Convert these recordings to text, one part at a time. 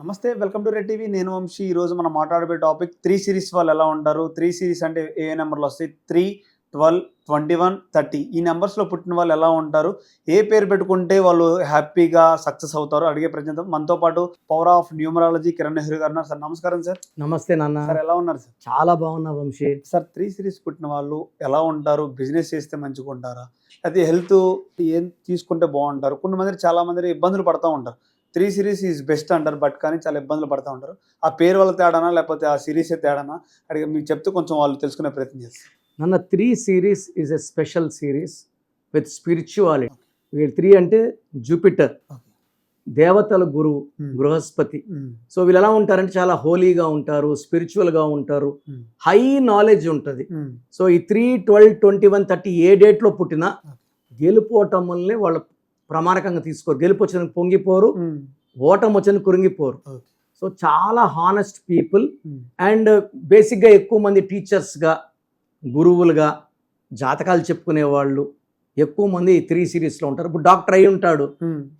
నమస్తే welcome to red TV. నేను వంశీ. ఈ రోజు మనం మాట్లాడబోయే టాపిక్ త్రీ సిరీస్ వాళ్ళు ఎలా ఉంటారు? త్రీ సిరీస్ అంటే ఏ నెంబర్లు వస్తాయి? Three twelve twenty one thirty. ఈ నెంబర్స్లో పుట్టిన వాళ్ళు ఎలా ఉంటారు? ఏ పేరు పెట్టుకుంటే వాళ్ళు హ్యాపీగా సక్సెస్ అవుతారు? అడిగే ప్రజెంట్ మనతో పాటు power of numerology Kiran Nehru గారు సార్. నమస్కారం సార్. నమస్తే నాన్న. సార్ ఎలా ఉన్నారు సార్? చాలా బాగున్నా వంశీ. సార్ త్రీ సిరీస్ పుట్టిన వాళ్ళు ఎలా ఉంటారు? బిజినెస్ చేస్తే మంచిగా ఉంటారా? అయితే హెల్త్ ఏం తీసుకుంటే బాగుంటారు? కొన్ని మంది చాలా మంది ఇబ్బందులు పడుతూ ఉంటారు. త్రీ సిరీస్ ఈజ్ బెస్ట్ అంటారు బట్ కానీ చాలా ఇబ్బందులు పడుతూ ఉంటారు. ఆ పేరు వాళ్ళ తేడానా లేకపోతే ఆ సిరీసే తేడానా? అడిగి మీకు చెప్తే కొంచెం వాళ్ళు తెలుసుకునే ప్రయత్నం చేస్తారు. నన్న three series is a special series with spirituality. వీళ్ళు త్రీ అంటే జూపిటర్. దేవతల గురువు బృహస్పతి. సో వీళ్ళు ఎలా ఉంటారంటే చాలా హోలీగా ఉంటారు స్పిరిచువల్గా ఉంటారు. హై నాలెడ్జ్ ఉంటుంది. సో ఈ three twelve twenty one thirty ఏ డేట్లో పుట్టినా గెలుపు ఓటముల్ని వాళ్ళు ప్రమాణకంగా తీసుకోరు. గెలుపు వచ్చిన పొంగిపోరు ఓటం వచ్చిన కురింగిపోరు. సో చాలా హానెస్ట్ పీపుల్ అండ్ బేసిక్గా ఎక్కువ మంది టీచర్స్గా గురువులుగా జాతకాలు చెప్పుకునే వాళ్ళు ఎక్కువ మంది త్రీ సిరీస్లో ఉంటారు. ఇప్పుడు డాక్టర్ అయి ఉంటాడు.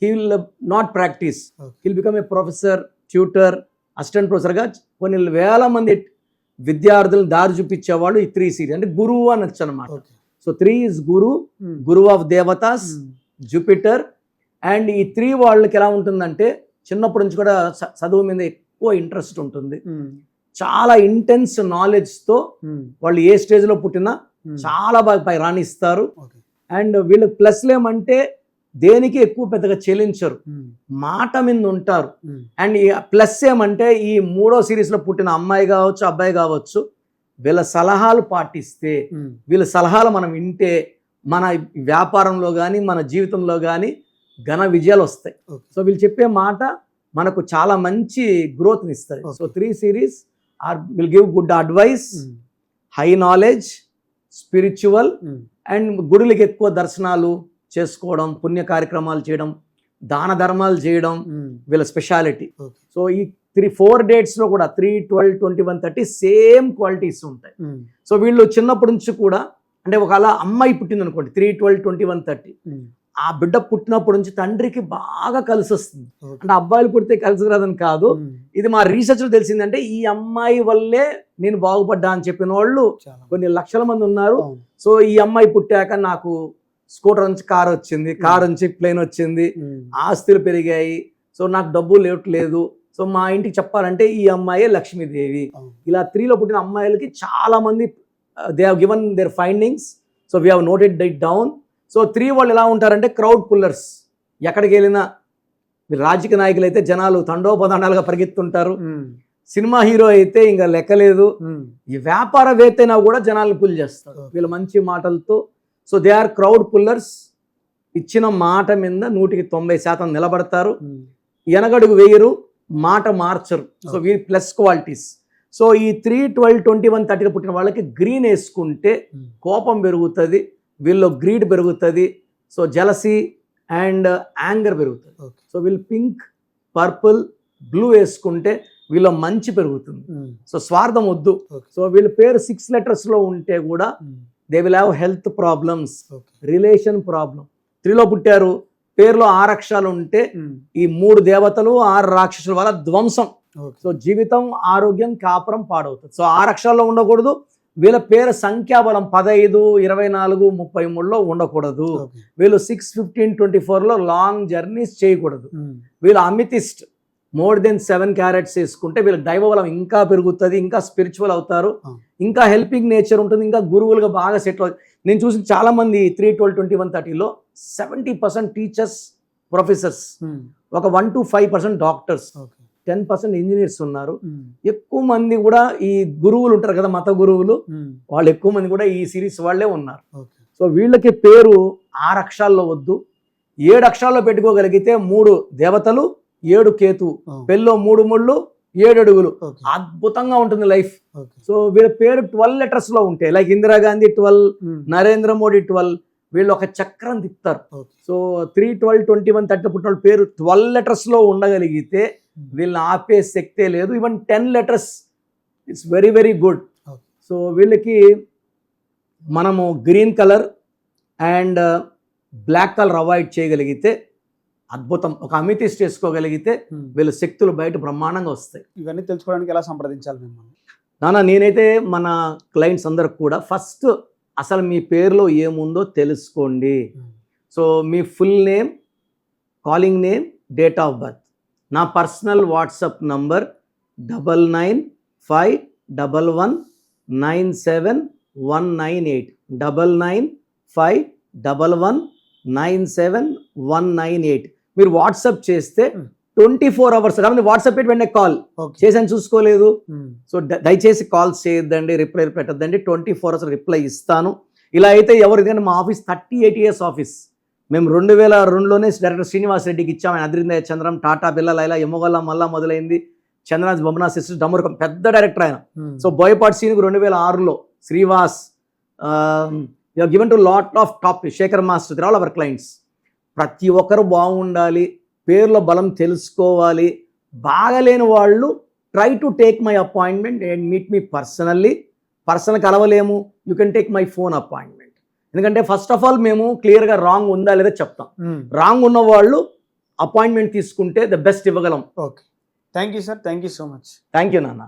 He will not practice. He'll become a professor tutor assistant ప్రొఫెసర్గా కొన్ని వేల మంది విద్యార్థులను దారి చూపించేవాళ్ళు ఈ త్రీ సిరీస్ అంటే గురువు అనొచ్చు అనమాట so three is guru guru of దేవతాస్ Jupiter and ఈ త్రీ వాళ్ళకి ఎలా ఉంటుందంటే చిన్నప్పటి నుంచి కూడా చదువు మీద ఎక్కువ ఇంట్రెస్ట్ ఉంటుంది. చాలా ఇంటెన్స్ నాలెడ్జ్తో వాళ్ళు ఏ స్టేజ్లో పుట్టినా చాలా బాగా పై రాణిస్తారు. అండ్ వీళ్ళకి ప్లస్లు ఏమంటే దేనికి ఎక్కువ పెద్దగా చెల్లించరు. మాట మీద ఉంటారు. అండ్ ఈ ప్లస్ ఏమంటే ఈ మూడో సిరీస్లో పుట్టిన అమ్మాయి కావచ్చు అబ్బాయి కావచ్చు వీళ్ళ సలహాలు పాటిస్తే వీళ్ళ సలహాలు మనం వింటే మన వ్యాపారంలో కానీ మన జీవితంలో కానీ ఘన విజయాలు వస్తాయి. సో వీళ్ళు చెప్పే మాట మనకు చాలా మంచి గ్రోత్ని ఇస్తుంది. So three series are will give good advice high knowledge spiritual and గుడులకి ఎక్కువ దర్శనాలు చేసుకోవడం పుణ్య కార్యక్రమాలు చేయడం దాన ధర్మాలు చేయడం వీళ్ళ స్పెషాలిటీ సో ఈ త్రీ ఫోర్ డేట్స్లో కూడా three twelve twenty one thirty same qualities ఉంటాయి సో వీళ్ళు చిన్నప్పటి నుంచి కూడా అంటే ఒక అలా అమ్మాయి పుట్టింది అనుకోండి three twelve twenty one thirty ఆ బిడ్డ పుట్టినప్పటి నుంచి తండ్రికి బాగా కలిసి వస్తుంది. అంటే అబ్బాయిలు పుడితే కలిసి రాదని కాదు. ఇది మా రీసెర్చ్లో తెలిసిందంటే ఈ అమ్మాయి వల్లే నేను బాగుపడ్డా అని చెప్పిన వాళ్ళు కొన్ని లక్షల మంది ఉన్నారు. సో ఈ అమ్మాయి పుట్టాక నాకు స్కూటర్ నుంచి కార్ వచ్చింది కార్ నుంచి ప్లేన్ వచ్చింది ఆస్తులు పెరిగాయి. సో నాకు డబ్బు లేవట్లేదు. సో మా ఇంటికి చెప్పాలంటే ఈ అమ్మాయే లక్ష్మీదేవి. ఇలా త్రీలో పుట్టిన అమ్మాయిలకి చాలా మంది they have given their findings so we have noted that down so three వాళ్ళు ఎలా ఉంటారంటే క్రౌడ్ పుల్లర్స్ ఎక్కడికి వెళ్ళినా రాజకీయ నాయకులు అయితే జనాలు తండోపదండాలుగా పరిగెత్తుంటారు. సినిమా హీరో అయితే ఇంకా లెక్కలేదు. ఈ వ్యాపారవేత్త అయినా కూడా జనాల్ని పుల్ చేస్తారు. వీళ్ళ మంచి మాటలతో. So they are crowd pullers ఇచ్చిన మాట మీద నూటికి తొంభై శాతం నిలబడతారు. ఎనగడుగు వేయరు మాట మార్చరు. So we plus qualities so ఈ త్రీ ట్వెల్వ్ ట్వంటీ వన్ థర్టీలో పుట్టిన వాళ్ళకి గ్రీన్ వేసుకుంటే కోపం పెరుగుతుంది వీళ్ళు గ్రీడ్ పెరుగుతుంది సో జలసీ అండ్ యాంగర్ పెరుగుతుంది. సో వీళ్ళు పింక్ పర్పుల్ బ్లూ వేసుకుంటే వీళ్ళ మంచి పెరుగుతుంది. సో స్వార్థం వద్దు. సో వీళ్ళ పేరు సిక్స్ లెటర్స్లో ఉంటే కూడా they will have health problems relation problem త్రీలో పుట్టారు పేరులో ఆరు అక్షరాలు ఉంటే ఈ మూడు దేవతలు ఆరు రాక్షసుల వల్ల ధ్వంసం. సో జీవితం ఆరోగ్యం కాపురం పాడవుతుంది. సో ఆరు అక్షరాల్లో ఉండకూడదు. వీళ్ళ పేరు సంఖ్యాబలం పదహైదు ఇరవై నాలుగు ముప్పై మూడులో ఉండకూడదు. వీళ్ళు సిక్స్ ఫిఫ్టీన్ ట్వంటీ ఫోర్లో లాంగ్ జర్నీస్ చేయకూడదు. వీళ్ళు amethyst. More than seven carats వేసుకుంటే వీళ్ళ దైవ బలం ఇంకా పెరుగుతుంది ఇంకా స్పిరిచువల్ అవుతారు. ఇంకా హెల్పింగ్ నేచర్ ఉంటుంది ఇంకా గురువులుగా బాగా సెటిల్ అవుతుంది నేను చూసిన చాలా మంది త్రీ ట్వెల్వ్ ట్వంటీ వన్ థర్టీలో సెవెంటీ పర్సెంట్ టీచర్స్ ప్రొఫెసర్స్ ఒక one two five percent doctors. Ten percent engineers ఉన్నారు. ఎక్కువ మంది కూడా ఈ గురువులు ఉంటారు కదా మత గురువులు. వాళ్ళు ఎక్కువ మంది కూడా ఈ సిరీస్ వాళ్ళే ఉన్నారు. సో వీళ్ళకి పేరు ఆరు అక్షరాల్లో వద్దు. ఏడు అక్షరాల్లో పెట్టుకోగలిగితే మూడు దేవతలు ఏడు కేతు పెళ్ళో మూడు ముళ్ళు ఏడు అడుగులు. అద్భుతంగా ఉంటుంది లైఫ్. సో వీళ్ళ పేరు ట్వెల్వ్ లెటర్స్లో ఉంటాయి. Like Indira Gandhi twelve Narendra Modi twelve వీళ్ళు ఒక చక్రం తిప్పుతారు. So three twelve twenty one thirty పుట్టిన పేరు ట్వెల్వ్ లెటర్స్లో ఉండగలిగితే వీళ్ళని ఆపే శక్తే లేదు. Even ten letters it's very very good. So వీళ్ళకి మనము green colour and black colour avoid చేయగలిగితే అద్భుతం. ఒక అమితిస్ట్ చేసుకోగలిగితే వీళ్ళ శక్తులు బయట బ్రహ్మాండంగా వస్తాయి. ఇవన్నీ తెలుసుకోవడానికి ఎలా సంప్రదించాలి మిమ్మల్ని? నాన్న నేనైతే మన క్లయింట్స్ అందరికి కూడా ఫస్ట్ అసలు మీ పేరులో ఏముందో తెలుసుకోండి. So me full name calling name date of birth నా personal WhatsApp number double nine five double one nine seven one nine eight. Double nine five double one nine seven one nine eight. మీరు WhatsApp చేస్తే Hmm. Twenty four hours కాబట్టి WhatsApp పెట్టి వెంటనే call. చేసాను చూసుకోలేదు. So ద- దయచేసి calls చేయొద్దండి రిప్లై పెట్టద్దండి. ట్వంటీ ఫోర్ అవర్స్ రిప్లై ఇస్తాను. ఇలా అయితే ఎవరు ఎందుకంటే మా office thirty eight years office. మేము రెండు వేల రెండులోనే డైరెక్టర్ శ్రీనివాస్ రెడ్డికి ఇచ్చాము ఆయన అద్రిందయ చంద్రం టాటా బిల్ల లైలా ఎమ్మగల్ల మళ్ళా మొదలైంది. చంద్రనాథ్ బొమ్మనా సిస్టర్ డమ్మర్ పెద్ద డైరెక్టర్ ఆయన. సో బోయపాటి సీన్కి రెండు వేల ఆరులో Srivas given to lot of top Shekhar master all our clients ప్రతి ఒక్కరు బాగుండాలి పేర్ల బలం తెలుసుకోవాలి. బాగలేని వాళ్ళు try to take my appointment and meet me personally personal కలవలేము. You can take my phone appointment ఎందుకంటే ఫస్ట్ ఆఫ్ ఆల్ మేము క్లియర్గా రాంగ్ ఉందా లేదా చెప్తాం. రాంగ్ ఉన్న వాళ్ళు అపాయింట్మెంట్ తీసుకుంటే ద బెస్ట్ ఇవ్వగలం. Okay thank you sir thank you so much thank you నాన్న.